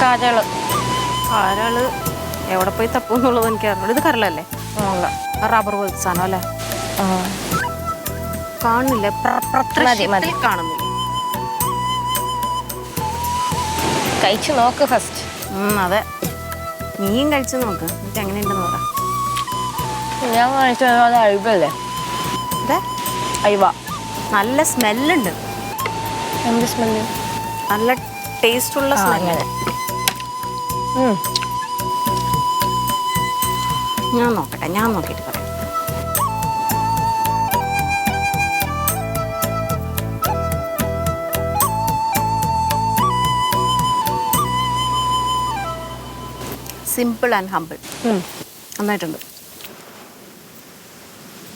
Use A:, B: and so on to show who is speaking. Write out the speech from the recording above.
A: കരൾ
B: ആരാൾ? എവിടെ പോയി തപ്പുന്നുള്ളത് എനിക്ക് അറിഞ്ഞു ഇത് കരളല്ലേ. റബ്ബർ പോലത്തെ സാധനം അല്ലേ?
A: കാണില്ല
B: കാണുന്നില്ല. പ്ര- പ്രത്യക്ഷത്തിൽ കാണുന്നില്ല.
A: കഴിച്ചു നോക്ക് ഫസ്റ്റ്
B: അതെ. നീയും കഴിച്ചു നോക്ക്. എന്നിട്ട് എങ്ങനെയുണ്ടെന്ന് പറ.
A: ഞാൻ അഴിവല്ലേ അഴിവ.
B: നല്ല സ്മെല്ലുണ്ട്
A: എന്ത് സ്മെല്ല്
B: നല്ല ടേസ്റ്റ് ഉള്ള ഞാൻ നോക്കട്ടെ ഞാൻ നോക്കിയിട്ട് പറയാം. Simple and humble. നന്നായിട്ടുണ്ട്.